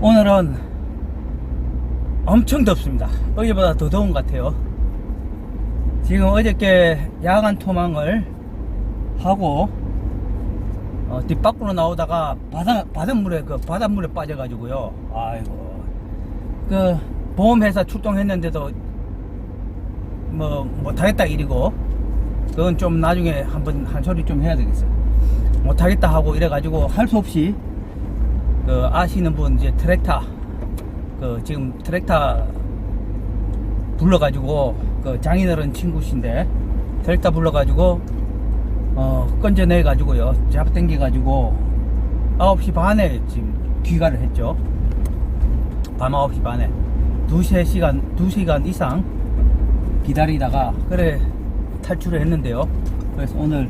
오늘은 엄청 덥습니다. 어제보다 더 더운 것 같아요. 지금 어저께 야간 토망을 하고 어, 뒷밖으로 나오다가 바다, 바닷물에 그 바닷물에 빠져가지고요. 아이고 그 보험회사 출동했는데도 뭐 못하겠다 이리고 그건 좀 나중에 한번 한 소리 좀 해야 되겠어요. 못하겠다 하고 이래가지고 할 수 없이 그 아시는 분 이제 트랙터 그 지금 트랙터 불러가지고 그 장인어른 친구신데 트랙터 불러가지고 어 건져내 가지고요. 잡아당겨 가지고 9시 반에 지금 귀가를 했죠. 밤 9시 반에. 두세 시간 두 시간 이상 기다리다가 그래 탈출을 했는데요. 그래서 오늘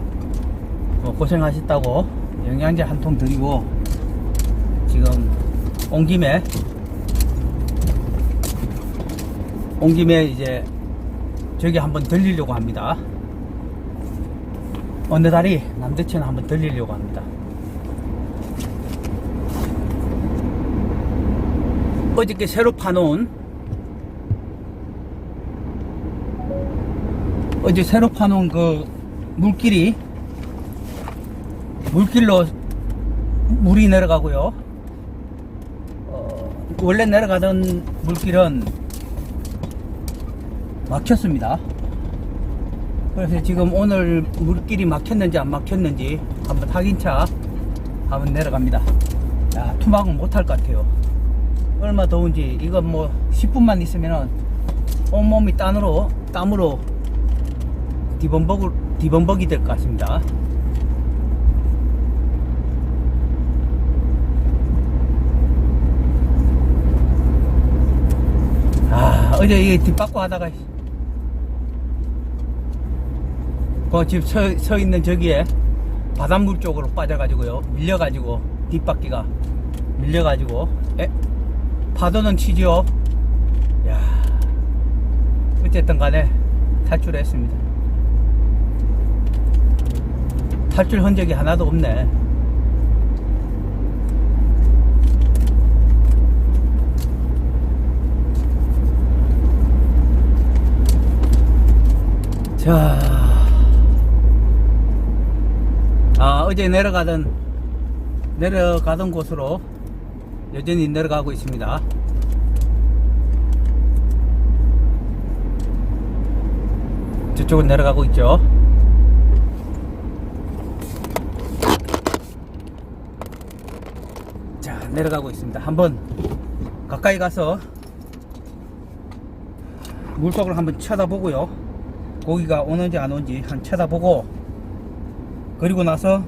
뭐 고생하셨다고 영양제 한 통 드리고 지금 온 김에 온 김에 이제 저기 한번 들리려고 합니다. 어느 다리 남대천 한번 들리려고 합니다. 어저께 새로 파놓은 어제 새로 파놓은 그 물길이 물길로 물이 내려가고요. 어, 원래 내려가던 물길은 막혔습니다. 그래서 지금 오늘 물길이 막혔는지 안 막혔는지 한번 확인차 한번 내려갑니다. 야, 투막은 못할 것 같아요. 얼마 더운지 이거 뭐 10분만 있으면은 온몸이 땀으로 땀으로 디범벅을 디범벅이 될 것 같습니다. 아, 어제 이 뒷바꿔 하다가, 그 지금 서, 서 있는 저기에 바닷물 쪽으로 빠져가지고요. 밀려가지고, 뒷바퀴가 밀려가지고, 에? 파도는 치죠. 야 어쨌든 간에 탈출했습니다. 탈출 흔적이 하나도 없네. 자, 아, 어제 내려가던, 내려가던 곳으로 여전히 내려가고 있습니다. 저쪽은 내려가고 있죠. 자, 내려가고 있습니다. 한번 가까이 가서 물속을 한번 쳐다보고요. 고기가 오는지 안 오는지 한 쳐다보고 그리고 나서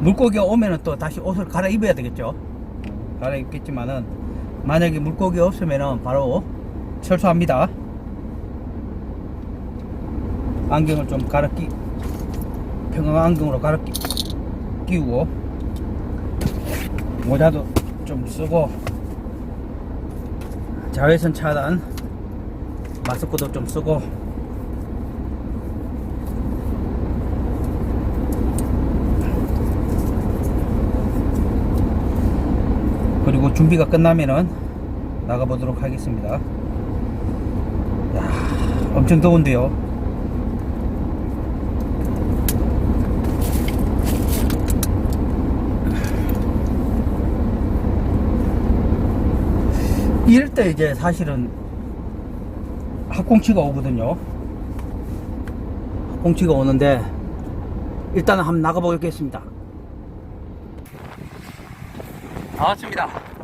물고기가 오면은 또 다시 옷을 갈아입어야 되겠죠. 갈아입겠지만은 만약에 물고기 없으면은 바로 철수합니다. 안경을 좀 갈아 끼 평형 안경으로 갈아 끼, 끼우고 모자도 좀 쓰고 자외선 차단 마스크도 좀 쓰고. 그리고 준비가 끝나면은 나가보도록 하겠습니다. 야, 엄청 더운데요? 이럴 때 이제 사실은 학꽁치가 오거든요. 학꽁치가 오는데 일단은 한번 나가보겠습니다. 나왔습니다.